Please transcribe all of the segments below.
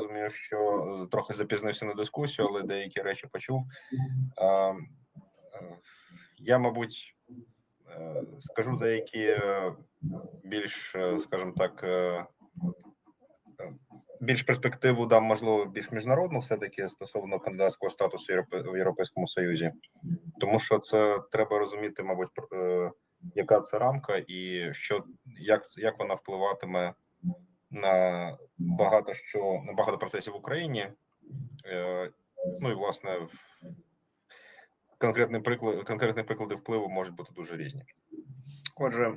розумію, що трохи запізнився на дискусію, але деякі речі почув. Е, е, Я, мабуть, е, скажу деякі е, більш, е, скажімо так, е, е, більш перспективу дам, можливо, більш міжнародну, все-таки стосовно кандидатського статусу в Європейському Союзі, тому що це треба розуміти, мабуть, е, яка це рамка і що як, як вона впливатиме на багато що на багато процесів в Україні. Е, ну і власне конкретний приклад, конкретні приклади впливу можуть бути дуже різні. Отже,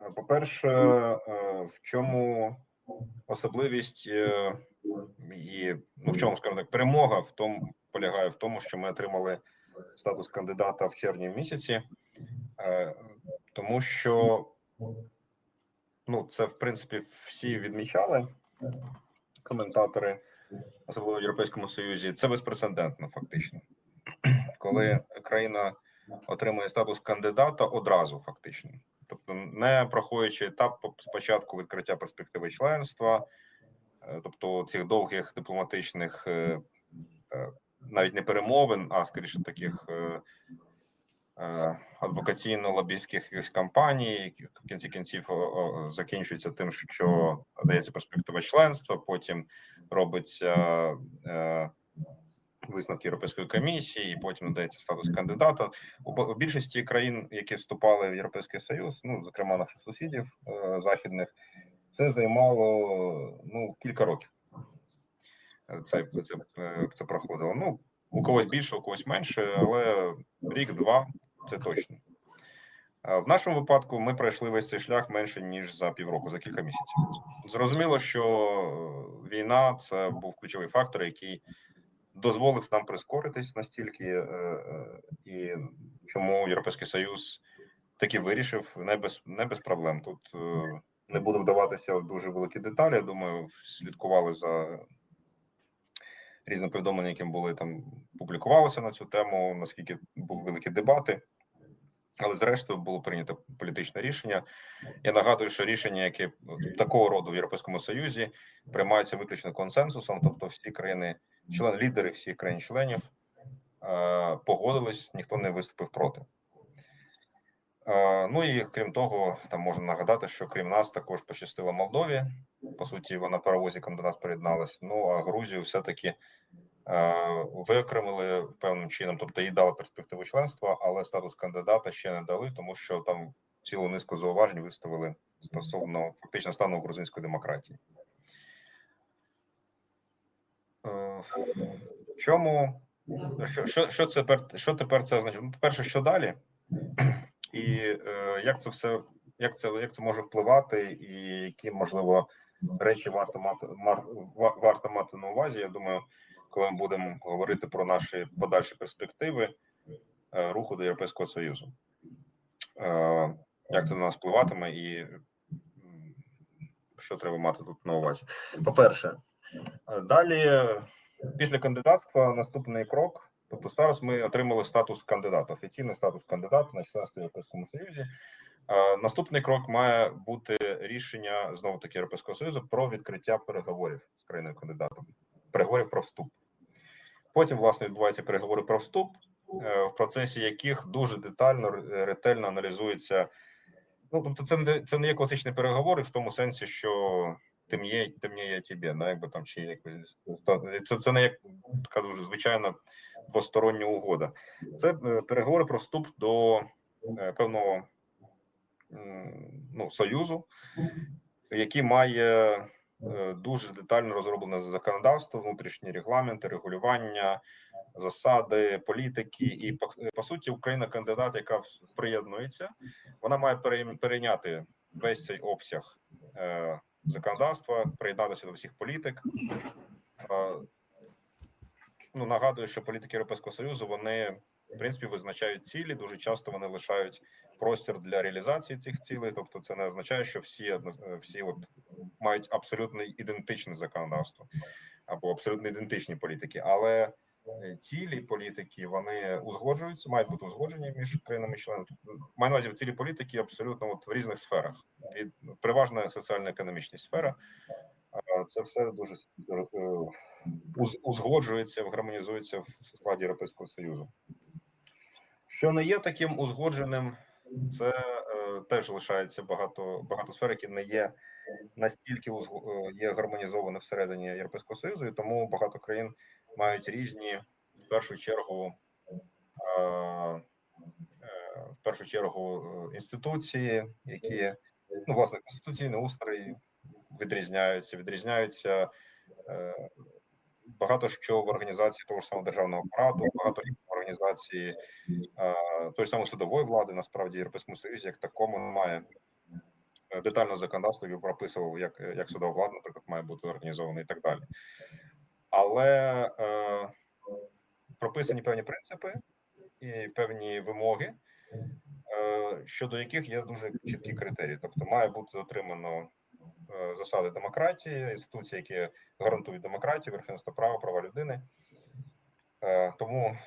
е, по-перше, е, в чому особливість і ну в чому скажімо так, перемога в тому полягає в тому, що ми отримали статус кандидата в червні місяці, тому що ну це в принципі всі відмічали коментатори, особливо в Європейському Союзі. Це безпрецедентно, фактично, коли країна отримує статус кандидата одразу, фактично, тобто не проходячи етап спочатку відкриття перспективи членства, е, тобто цих довгих дипломатичних. е, е, Навіть не перемовин, а скоріше таких адвокаційно-лобійських якихось кампаній, в кінці кінців о, тим, що дається перспектива членства, потім робиться е, висновки Європейської комісії, і потім надається статус кандидата. У, більшості країн, які вступали в Європейський Союз, ну зокрема наших сусідів е, західних, це займало ну кілька років. Е, Це, це, е, це проходило. Ну у когось більше, у когось менше, але рік-два це точно. В нашому випадку ми пройшли весь цей шлях менше ніж за півроку, за кілька місяців. Зрозуміло, що е, війна це був ключовий фактор, який дозволив нам прискоритись настільки, е, е, і чому Європейський Союз таки вирішив не без не без проблем. Тут не буду вдаватися в дуже великі деталі. Думаю, слідкували за різними повідомлення, які були там публікувалися на цю тему, наскільки були великі дебати. Але зрештою було прийнято політичне рішення. Я нагадую, що рішення, яке такого роду в Європейському Союзі приймаються виключно консенсусом, тобто всі країни, член лідери всіх країн-членів е, погодились, ніхто не виступив проти. Е, ну і крім того, там можна нагадати, що крім нас також пощастило Молдові. По суті, вона паровозиком до нас приєдналась. Ну а Грузію все-таки е, виокремили певним чином, тобто їй дали перспективу членства, але статус кандидата ще не дали, тому що там цілу низку зауважень виставили стосовно фактично стану грузинської демократії. Е, чому що, що, що це що тепер це означає? Ну, по-перше, що далі, і е, як це все, як це як це може впливати, і які можливо речі варто мати мар, варто мати на увазі. Я думаю, коли ми будемо говорити про наші подальші перспективи е, руху до Європейського Союзу. Е, як це на нас впливатиме, і що треба мати тут на увазі? По-перше, е, далі, після кандидатства, наступний крок. Тобто зараз ми отримали статус кандидата, офіційний статус кандидата на членство в Європейському Союзі. Наступний крок має бути рішення знову таки Європейського Союзу про відкриття переговорів з країною кандидатом, переговорів про вступ. Потім, власне, відбуваються переговори про вступ, е, в процесі яких дуже детально ретельно аналізується. Ну, тобто, це не це не є класичні переговори в тому сенсі, що ти мені, ти мені, я тебе, да, якби там чи якось це, це не як така дуже звичайна двостороння угода. Це е, переговори про вступ до е, певного ну, союзу, який має е, дуже детально розроблене законодавство, внутрішні регламенти, регулювання, засади, політики. І по, по суті, Україна кандидат, яка приєднується, вона має перейняти весь цей обсяг е, законодавства, приєднатися до всіх політик. Е, ну нагадую, що політики Європейського союзу вони в принципі визначають цілі. Дуже часто вони лишають простір для реалізації цих цілей. Тобто, це не означає, що всі одно- всі от мають абсолютно ідентичне законодавство або абсолютно ідентичні політики, але е, цілі політики вони узгоджуються, мають бути узгоджені між країнами-членами. Маю на увазі цілі політики абсолютно от в різних сферах. Від переважна соціально-економічна сфера. Це все дуже е, уз- узгоджується, гармонізується в складі Європейського Союзу. Що не є таким узгодженим, це е, теж лишається багато багато сфер, які не є настільки узго- е, є гармонізовані всередині Європейського Союзу, і тому багато країн мають різні в першу чергу. е, В першу чергу е, інституції, які ну власне конституційний устрій відрізняються, відрізняються е, багато що в організації того ж самого державного апарату, багато що організації тої самої судової влади, насправді Європейському Союзі, як такому немає е, детального законодавства, прописував, як, як судова влада, наприклад, має бути організована і так далі. Але е, прописані певні принципи і певні вимоги, е, щодо яких є дуже чіткі критерії. Тобто, має бути дотримано е, засади демократії, інституції, які гарантують демократію, верховенство права, права людини. Е, Тому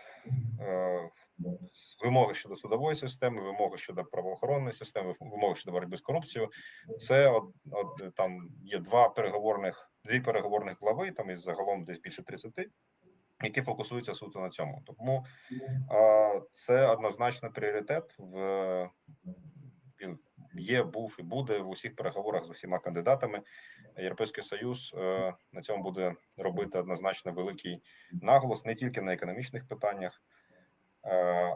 вимоги щодо судової системи, вимоги щодо правоохоронної системи, вимоги щодо боротьби з корупцією. Це от, от там є два переговорних, дві переговорних глави, там із загалом десь більше 30, які фокусуються суто на цьому. Тому е, це однозначно пріоритет в є, був і буде в усіх переговорах з усіма кандидатами. Європейський союз е, на цьому буде робити однозначно великий наголос не тільки на економічних питаннях, е,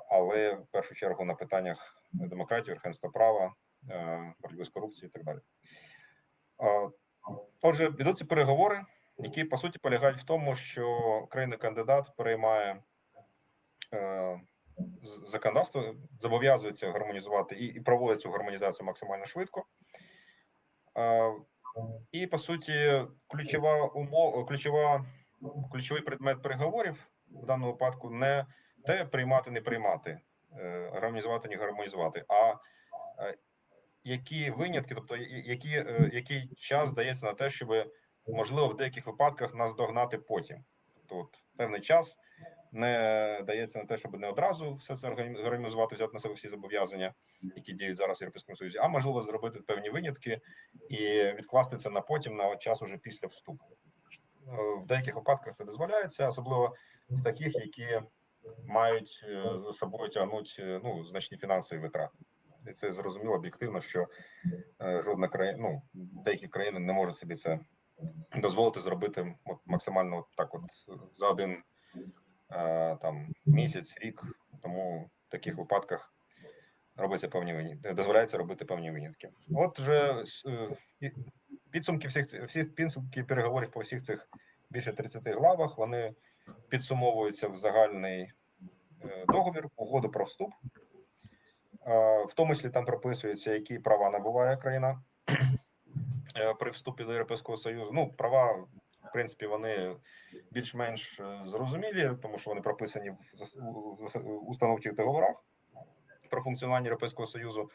але в першу чергу на питаннях демократії, верховенства права, е, боротьби з корупцією і так далі. Е, Отже, ведуться переговори, які по суті полягають в тому, що країна-кандидат переймає е, законодавство, зобов'язується гармонізувати і, проводить цю гармонізацію максимально швидко. Е, І по суті, ключова умова, ключова, ключовий предмет переговорів в даному випадку не те приймати, не приймати, е, гармонізувати, не гармонізувати, а е, які винятки, тобто які, е, який час дається на те, щоб можливо в деяких випадках нас догнати потім. Тобто, от, певний час не дається на те, щоб не одразу все це органі- гармонізувати, взяти на себе всі зобов'язання, які діють зараз в Європейському Союзі, а можливо зробити певні винятки і відкласти це на потім на час уже після вступу. В деяких випадках це дозволяється, особливо в таких, які мають е, за собою тягнуть е, ну, значні фінансові витрати. І це зрозуміло об'єктивно, що е, жодна країна, ну деякі країни не можуть собі це дозволити зробити от, максимально от так, от за один там місяць, рік. Тому в таких випадках робиться певні дозволяється робити певні винятки. От вже підсумки всіх всі підсумки переговорів по всіх цих більше 30 главах вони підсумовуються в загальний е, договір, угоду про вступ. Е, В тому числі там прописується, які права набуває країна е, при вступі до Європейського Союзу. Ну, права, в принципі, вони більш-менш зрозумілі, тому що вони прописані в установчих договорах про функціонування Європейського Союзу.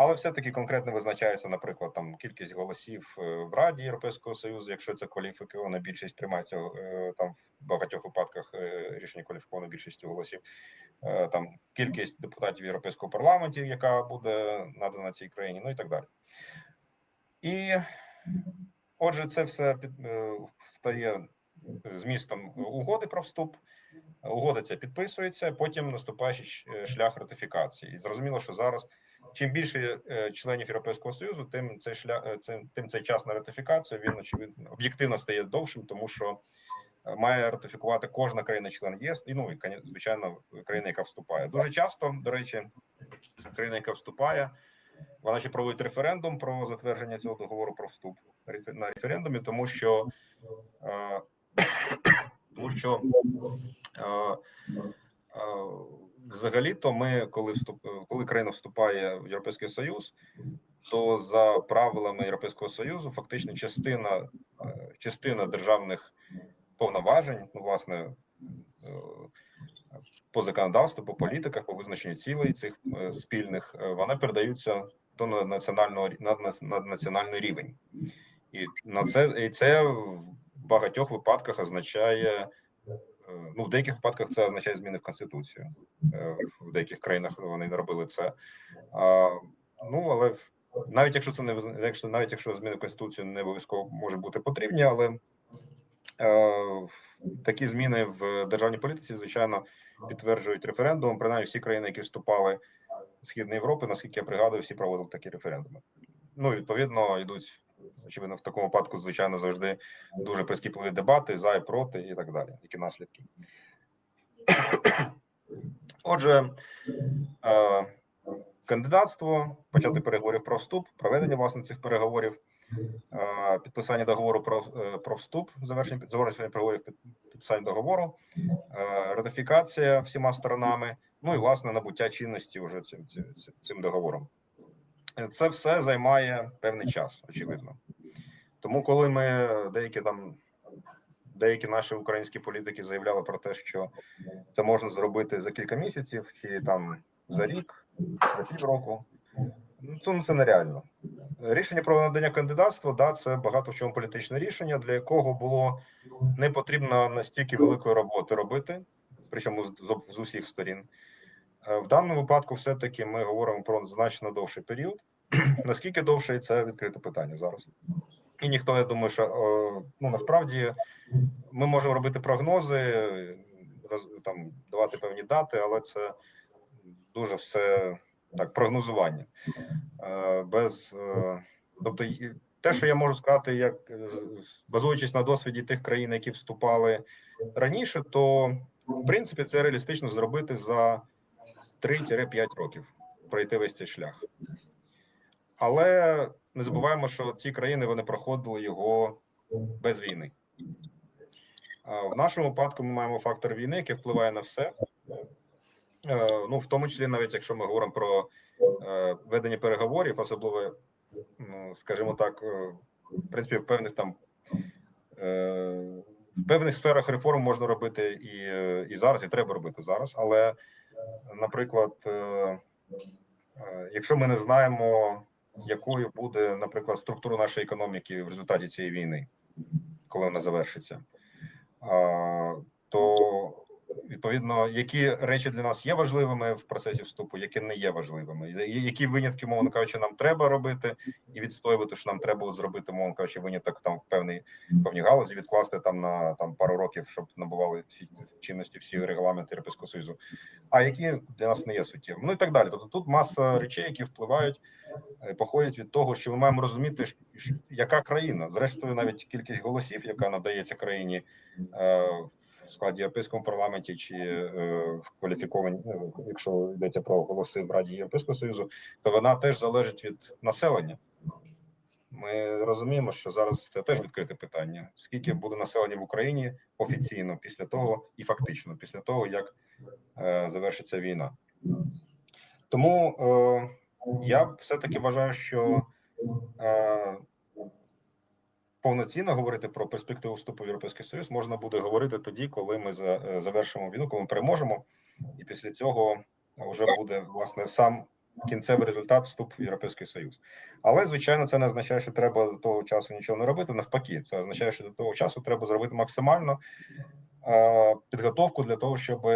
Але все-таки конкретно визначається, наприклад, там кількість голосів е, в Раді Європейського Союзу, якщо це кваліфікована більшість приймається е, там в багатьох випадках е, рішення кваліфікованої більшістю голосів. Там кількість депутатів Європейського парламенту, яка буде надана цій країні, ну і так далі. І отже, це все під стає змістом угоди про вступ. Угода ця підписується, потім наступає шлях ратифікації. І зрозуміло, що зараз чим більше е, членів Європейського союзу, тим цей шлях е, цим, тим цей час на ратифікацію він очевидно об'єктивно стає довшим, тому що е, має ратифікувати кожна країна-член ЄС, і ну і звичайно країна, яка вступає. Дуже часто, до речі, країна, яка вступає, вона ще проводить референдум про затвердження цього договору про вступ на референдумі, тому що тому що взагалі-то ми, коли вступ, коли країна вступає в Європейський Союз, то за правилами Європейського Союзу фактично частина е, частина державних повноважень, ну власне. е, По законодавству, по політиках, по визначенню цілей цих е, спільних, вони передаються до на- національного на, на, на національний рівень, і на це і це в багатьох випадках означає ну в деяких випадках це означає зміни в конституцію. Е, В деяких країнах вони не робили це. Ну але навіть якщо це не якщо навіть якщо зміни в конституцію не обов'язково може бути потрібні, але е, такі зміни в державній політиці, звичайно, підтверджують референдум. Принаймні всі країни, які вступали з Східної Європи, наскільки я пригадую, всі проводили такі референдуми. Ну, відповідно, йдуть, очевидно, в такому випадку, звичайно, завжди дуже прискіпливі дебати за і проти, і так далі. Які наслідки. Отже, е, кандидатство, почати переговорів про вступ, проведення власне цих переговорів, е, підписання договору про, е, про вступ, завершення завершення переговорів, підписання договору, ратифікація всіма сторонами, ну і власне набуття чинності вже цим, цим, цим договором. Це все займає певний час, очевидно. Тому, коли ми деякі там деякі наші українські політики заявляли про те, що це можна зробити за кілька місяців, чи там за рік, за півроку, ну це, це нереально. Рішення про надання кандидатства, да, це багато в чому політичне рішення, для якого було не потрібно настільки великої роботи робити, причому з, з усіх сторін. Е, В даному випадку, все-таки ми говоримо про значно довший період. Наскільки довший, це відкрите питання зараз. І ніхто, я думаю, що е, ну насправді ми можемо робити прогнози, там давати певні дати, але це дуже все так, прогнозування. Е, Без тобто, те, що я можу сказати, як базуючись на досвіді тих країн, які вступали раніше, то в принципі це реалістично зробити за 3-5 років пройти весь цей шлях. Але не забуваємо, що ці країни вони проходили його без війни. В нашому випадку ми маємо фактор війни, який впливає на все. Е, Ну, в тому числі, навіть якщо ми говоримо про е, ведення переговорів, особливо, ну, скажімо так, е, в принципі, в певних там в певних сферах реформ можна робити і, і зараз, і треба робити зараз. Але, наприклад, е, е, якщо ми не знаємо, якою буде, наприклад, структура нашої економіки в результаті цієї війни, коли вона завершиться, відповідно, які речі для нас є важливими в процесі вступу, які не є важливими, які винятки, мовно кажучи, нам треба робити і відстоювати, що нам треба було зробити, мовно кажучи, виняток там в певній певній галузі, відкласти там на там пару років, щоб набували всі чинності, всі регламенти Європейського союзу, а які для нас не є суттєвими. Ну і так далі. Тобто тут маса речей, які впливають, е, походять від того, що ми маємо розуміти, яка країна, зрештою, навіть кількість голосів, яка надається країні е, в складі європейському парламенті чи е, кваліфіковані, ну, якщо йдеться про голоси в Раді Європейського Союзу, то вона теж залежить від населення. Ми розуміємо, що зараз це теж відкрите питання. Скільки буде населення в Україні офіційно після того і фактично після того, як е, завершиться війна. Тому е, я все-таки вважаю, що е, повноцінно говорити про перспективу вступу в Європейський Союз можна буде говорити тоді, коли ми е, завершимо війну, коли ми переможемо, і після цього вже буде власне сам кінцевий результат вступ в Європейський Союз. Але звичайно, це не означає, що треба до того часу нічого не робити. Навпаки, це означає, що до того часу треба зробити максимально е, підготовку для того, щоб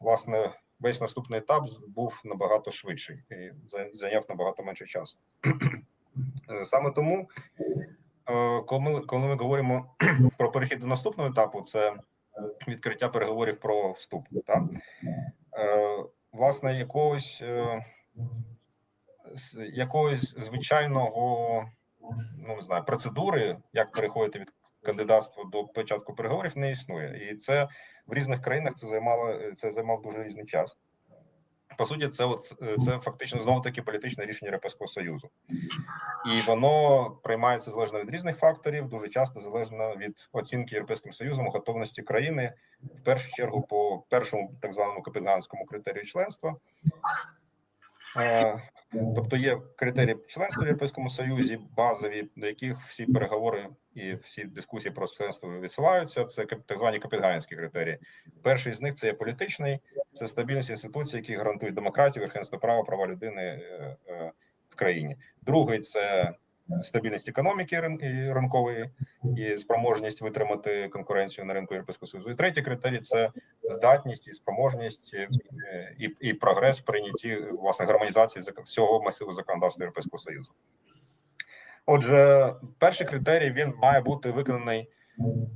власне весь наступний етап був набагато швидший і зайняв набагато менше часу. Е, Саме тому, коли коли ми говоримо про перехід до наступного етапу, це відкриття переговорів про вступ. Так? Е, Власне, якогось, е, якогось звичайного ну не знаю, процедури, як переходити від кандидатства до початку переговорів, не існує. І це в різних країнах це займало це займав дуже різний час. По суті, це от е, це фактично знову таки політичне рішення Європейського союзу, і воно приймається залежно від різних факторів, дуже часто залежно від оцінки Європейським Союзом готовності країни в першу чергу по першому так званому копенгагенському критерію членства. Е, Тобто є критерії членства в Європейському Союзі, базові, до яких всі переговори і всі дискусії про членство відсилаються. Це так звані копенгагенські критерії. Перший з них це є політичний, це стабільність інституцій, які гарантують демократію, верховенство права, права людини е, е, в країні. Другий це стабільність економіки ринкової і спроможність витримати конкуренцію на ринку Європейського Союзу. І третій критерій це здатність і спроможність е, і, і прогрес в прийнятті власне гармонізації всього масиву законодавства Європейського Союзу. Отже, перший критерій він має бути виконаний,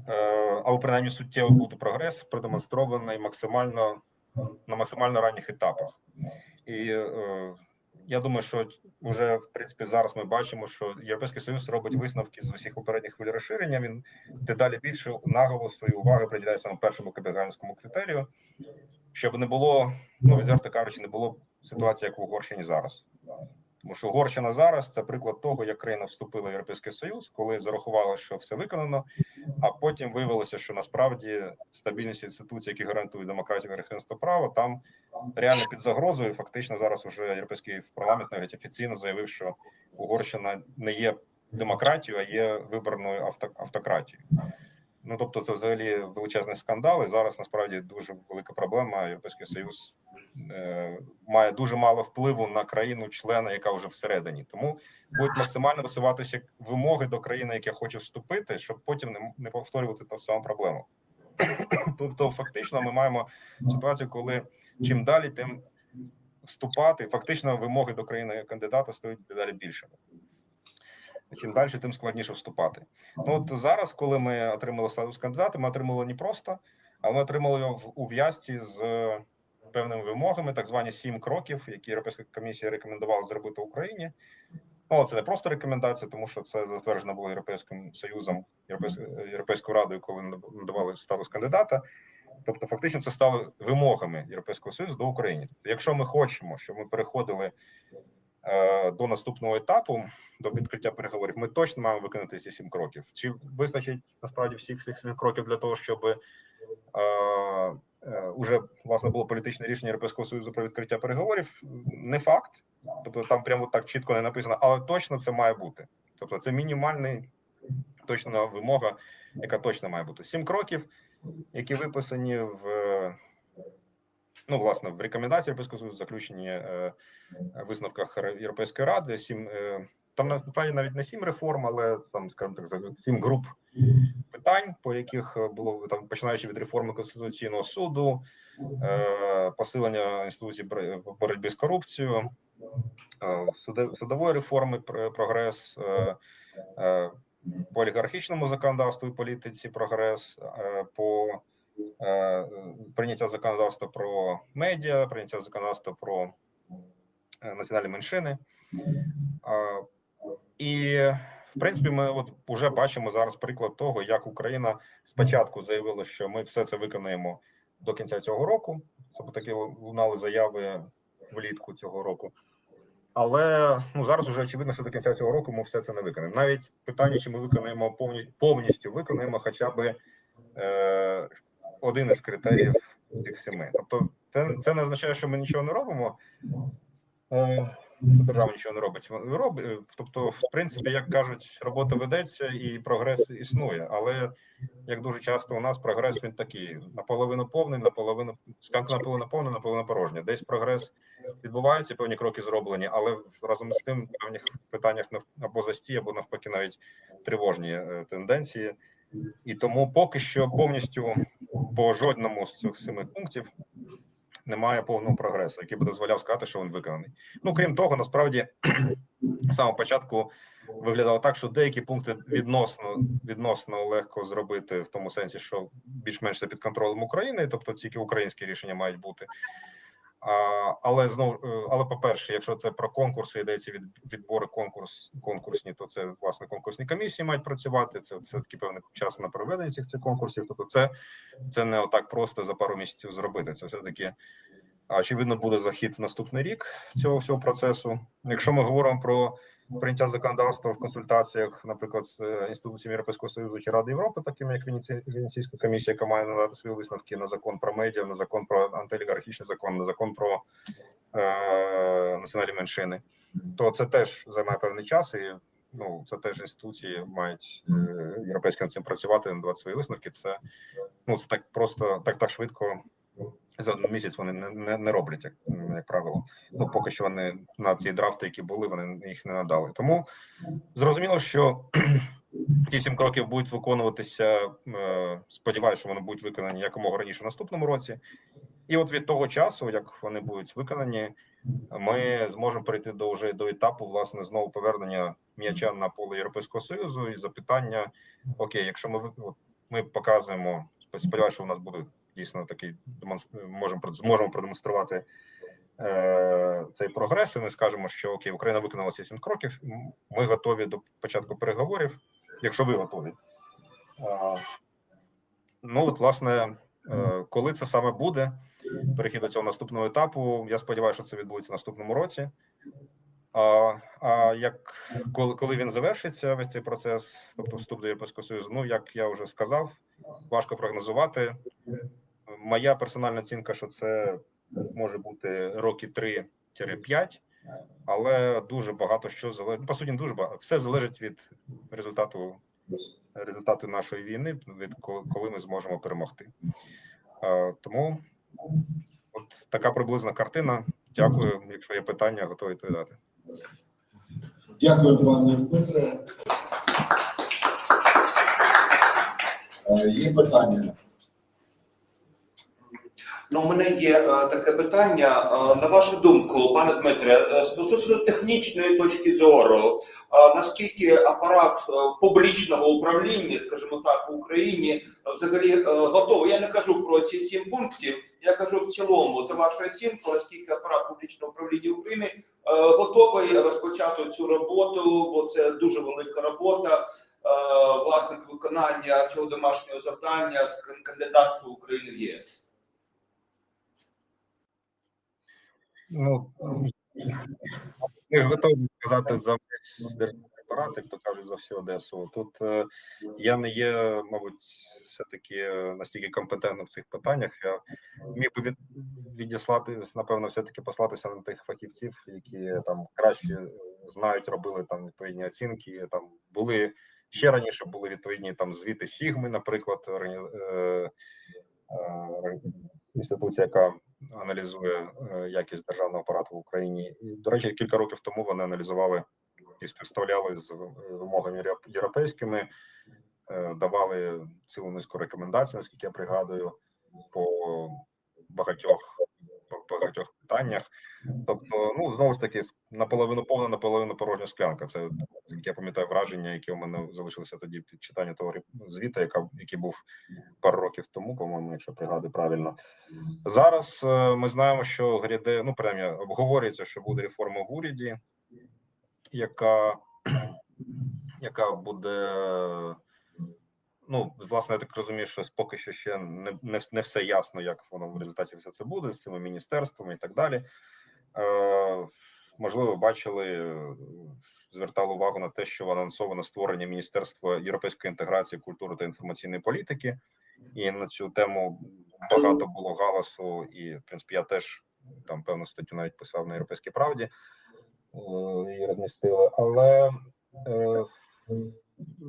е, або принаймні суттєво бути прогрес, продемонстрований максимально на максимально ранніх етапах. І е, я думаю, що вже в принципі зараз ми бачимо, що Європейський Союз робить висновки з усіх попередніх хвиль розширення. Він дедалі більше наголосу і уваги приділяє саме першому копенгагенському критерію, щоб не було, ну відверто кажучи, не було ситуації, як в Угорщині зараз. Тому що Угорщина зараз це приклад того, як країна вступила в Європейський Союз, коли зарахувала, що все виконано, а потім виявилося, що насправді стабільність інституцій, які гарантують демократію і верховенство права, там реально під загрозою. Фактично зараз уже європейський парламент навіть офіційно заявив, що Угорщина не є демократією, а є виборною авто, автократією. Ну тобто, це взагалі величезний скандал. І зараз насправді дуже велика проблема. Європейський союз е, має дуже мало впливу на країну члена, яка вже всередині. Тому будуть максимально висуватися вимоги до країни, яка хоче вступити, щоб потім не, не повторювати ту саму проблему. Тобто, фактично, ми маємо ситуацію, коли чим далі, тим вступати. Фактично, вимоги до країни кандидата стають дедалі більшими. Чим далі, тим складніше вступати. Ну от зараз, коли ми отримали статус кандидата, ми отримали не просто, але ми отримали його в ув'язці з е, певними вимогами, так звані сім кроків, які Європейська комісія рекомендувала зробити Україні. Ну, це не просто рекомендація, тому що це затверджено було Європейським Союзом, Європейською радою, коли надавали статус кандидата. Тобто, фактично, це стало вимогами Європейського Союзу до України. Тобто, якщо ми хочемо, щоб ми переходили до наступного етапу, до відкриття переговорів, ми точно маємо виконати ці сім кроків. Чи вистачить насправді всіх цих сім кроків для того, щоб е, е, уже власне було політичне рішення Європейського союзу про відкриття переговорів? Не факт, тобто там прямо так чітко не написано, але точно це має бути. Тобто, це мінімальний точна вимога, яка точно має бути. Сім кроків, які виписані в ну, власне, в рекомендації Європейського Союзу, заключені е, висновках Європейської ради. Сім е, там насправді навіть не сім реформ, але там, скажімо так, сім груп питань, по яких було там починаючи від реформи конституційного суду, е, посилення інституцій бор- боротьби з корупцією, е, судової реформи, пр- прогрес. е, е, по олігархічному законодавству і політиці прогрес, е, по е, прийняття законодавства про медіа, прийняття законодавства про е, національні меншини. Е, І в принципі, ми от вже бачимо зараз приклад того, як Україна спочатку заявила, що ми все це виконаємо до кінця цього року. Це такі лунали заяви влітку цього року. Але ну зараз вже очевидно, що до кінця цього року ми все це не виконаємо. Навіть питання, чи ми виконаємо повні, повністю виконаємо хоча б е, один із критеріїв тих семи. Тобто, це, це не означає, що ми нічого не робимо. Е, держава нічого не робить. Вона робить. Тобто, в принципі, як кажуть, робота ведеться і прогрес існує. Але як дуже часто у нас прогрес він такий: наполовину повний, наполовину сканка наполовину повна, наполовину порожня. Десь прогрес відбувається, певні кроки зроблені, але разом з тим в певних питаннях або застій, або навпаки, навіть тривожні е, тенденції. І тому поки що повністю по жодному з цих семи пунктів немає повного прогресу, який би дозволяв сказати, що він виконаний. Ну крім того, насправді з самого початку виглядало так, що деякі пункти відносно відносно легко зробити в тому сенсі, що більш-менш це під контролем України, тобто тільки українські рішення мають бути. Але знову, е, але по-перше, якщо це про конкурси, йдеться від відбори конкурс конкурсні, то це власне конкурсні комісії мають працювати. Це все таки певний час на проведення цих цих конкурсів. Тобто, це це не отак просто за пару місяців зробити. Це все таки очевидно буде захід в наступний рік цього всього процесу. Якщо ми говоримо про прийняття законодавства в консультаціях, наприклад, з е, інституціями Європейського союзу чи Ради Європи, такими як Венеці- Венеційська комісія, яка має надати свої висновки на закон про медіа, на закон про антиолігархічний закон, на закон про е, національні меншини, то це теж займає певний час і. Ну, це теж інституції мають е, європейські над цим працювати, надавати свої висновки. Це ну це так просто так так швидко за один місяць вони не, не, не роблять як як правило. Ну поки що вони на ці драфти, які були, вони їх не надали. Тому зрозуміло, що ці сім кроків будуть виконуватися. е, Сподіваюся, що вони будуть виконані якомога раніше в наступному році. І от від того часу, як вони будуть виконані, ми зможемо перейти до вже до етапу власне знову повернення м'яча на поле Європейського союзу і запитання: окей, якщо ми ми показуємо, сподіваюся, що у нас буде дійсно такий можемо зможемо продемонструвати е, цей прогрес. І ми скажемо, що окей, Україна виконала ці сім кроків. Ми готові до початку переговорів, якщо ви готові. А, ну от, власне, е, коли це саме буде, перехід до цього наступного етапу. Я сподіваюся, що це відбудеться наступному році. А, а як коли, коли він завершиться, весь цей процес, тобто вступ до Європейського Союзу, ну як я вже сказав, важко прогнозувати. Моя персональна оцінка, що це може бути роки 3-5, але дуже багато що залежить. По суті, дуже багато. Все залежить від результату результату нашої війни, від коли, коли ми зможемо перемогти. Е, Тому от така приблизна картина. Дякую. Якщо є питання, готовий відповідати. Дякую, пане Дмитре. Є питання? Ну, у мене є е, таке питання. Е, на вашу думку, пане Дмитре, е, стосовно технічної точки зору, наскільки апарат публічного управління, скажімо так, в Україні взагалі готовий? Я не кажу про ці сім пунктів, я кажу в цілому за вашу оцінку, наскільки апарат публічного управління України готовий розпочати цю роботу, бо це дуже велика робота. Власне, виконання цього домашнього завдання з кандидатства України в ЄС. Ну ми готові сказати за весь державний як то кажуть, за всю Одесу. Тут е, я не є, мабуть, все-таки е, настільки компетентним в цих питаннях. Я міг би від, відіслати, напевно, все-таки послатися на тих фахівців, які там краще знають, робили там відповідні оцінки. Там були ще раніше були відповідні там звіти Сігми, наприклад, е, е, інституція, яка аналізує е, якість державного апарату в Україні. До речі, кілька років тому вони аналізували і співставляли з вимогами європ- європейськими, е, давали цілу низку рекомендацій, наскільки я пригадую, по багатьох багатьох питаннях. Тобто, ну знову ж таки, наполовину повна, наполовину порожня склянка. Це наскільки я пам'ятаю враження, яке у мене залишилося тоді під читання того звіта, яка який був пару років тому, по-моєму, якщо пригадую правильно. Зараз е, ми знаємо, що гряде, ну принаймні, обговорюється, що буде реформа в уряді, яка, яка буде. Ну, власне, я так розумію, що поки що ще не, не, не все ясно, як воно в результаті все це буде з цими міністерствами і так далі. Е, можливо, бачили, е, звертали увагу на те, що анонсовано створення Міністерства європейської інтеграції, культури та інформаційної політики, і на цю тему багато було галасу, і в принципі я теж там певну статтю навіть писав на європейській правді е, і розмістили. Але е,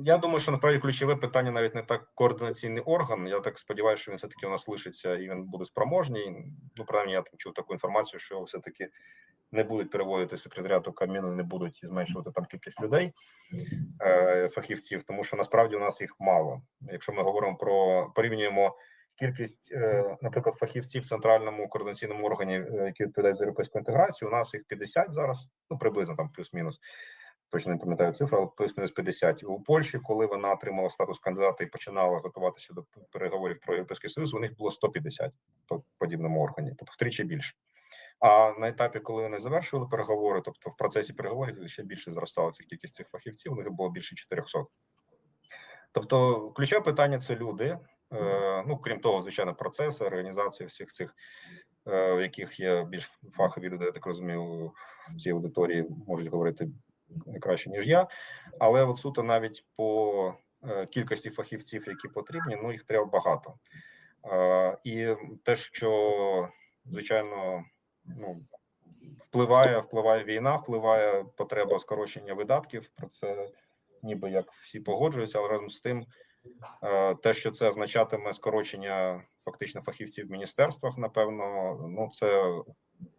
я думаю, що насправді ключове питання навіть не так координаційний орган. Я так сподіваюся, що він все таки у нас лишиться і він буде спроможний. Ну, принаймні, я там чув таку інформацію, що все таки не будуть переводити секретаріату Кабміну, не будуть зменшувати там кількість людей, е, фахівців, тому що насправді у нас їх мало. Якщо ми говоримо про порівнюємо кількість, е, наприклад, фахівців в центральному координаційному органі, е, які відповідають за європейську інтеграцію, у нас їх 50 зараз, ну приблизно там плюс-мінус. Точно не пам'ятаю цифру, але плюс-мінус 50. У Польщі, коли вона отримала статус кандидата і починала готуватися до переговорів про європейський союз, у них було 150 в подібному органі, тобто втричі більше. А на етапі, коли вони завершували переговори, тобто в процесі переговорів ще більше зростала ця кількість цих фахівців, у них було більше 400. Тобто, ключове питання це люди. Е, ну крім того, звичайно, процеси, організації всіх цих, е, в яких є більш фахові люди, я так розумію, в цій аудиторії можуть говорити краще ніж я. Але от суто навіть по е, кількості фахівців, які потрібні, ну їх треба багато. Е, і те, що звичайно, ну впливає, впливає війна, впливає потреба скорочення видатків. Про це ніби як всі погоджуються, але разом з тим, е, те, що це означатиме скорочення фактично фахівців в міністерствах, напевно, ну це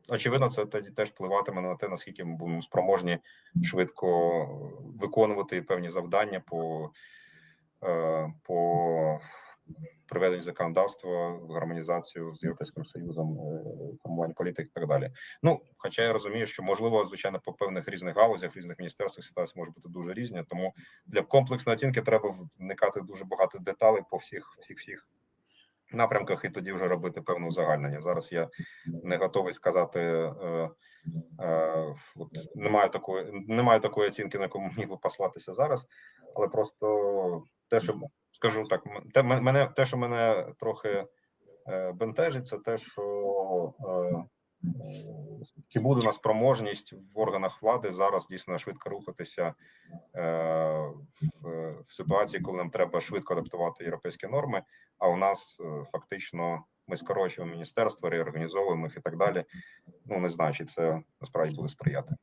очевидно, це тоді теж впливатиме на те, наскільки ми будемо спроможні швидко виконувати певні завдання по, е, по приведенню законодавства в гармонізацію з Європейським Союзом, е, формування політики і так далі. Ну, хоча я розумію, що можливо, звичайно, по певних різних галузях, різних міністерствах ситуація може бути дуже різні. Тому для комплексної оцінки треба вникати дуже багато деталей по всіх всіх всіх напрямках, і тоді вже робити певне узагальнення. Зараз я не готовий сказати. Е, е, от немає такої, немає такої оцінки, на кому міг би послатися зараз, але просто те, що скажу так, те мене те, що мене трохи е, бентежить, це те, що е, чи буде у нас спроможність в органах влади зараз дійсно швидко рухатися е, в, в ситуації, коли нам треба швидко адаптувати європейські норми. А у нас е, фактично ми скорочуємо міністерство, реорганізовуємо їх і так далі. Ну не знаю, чи це насправді буде сприяти.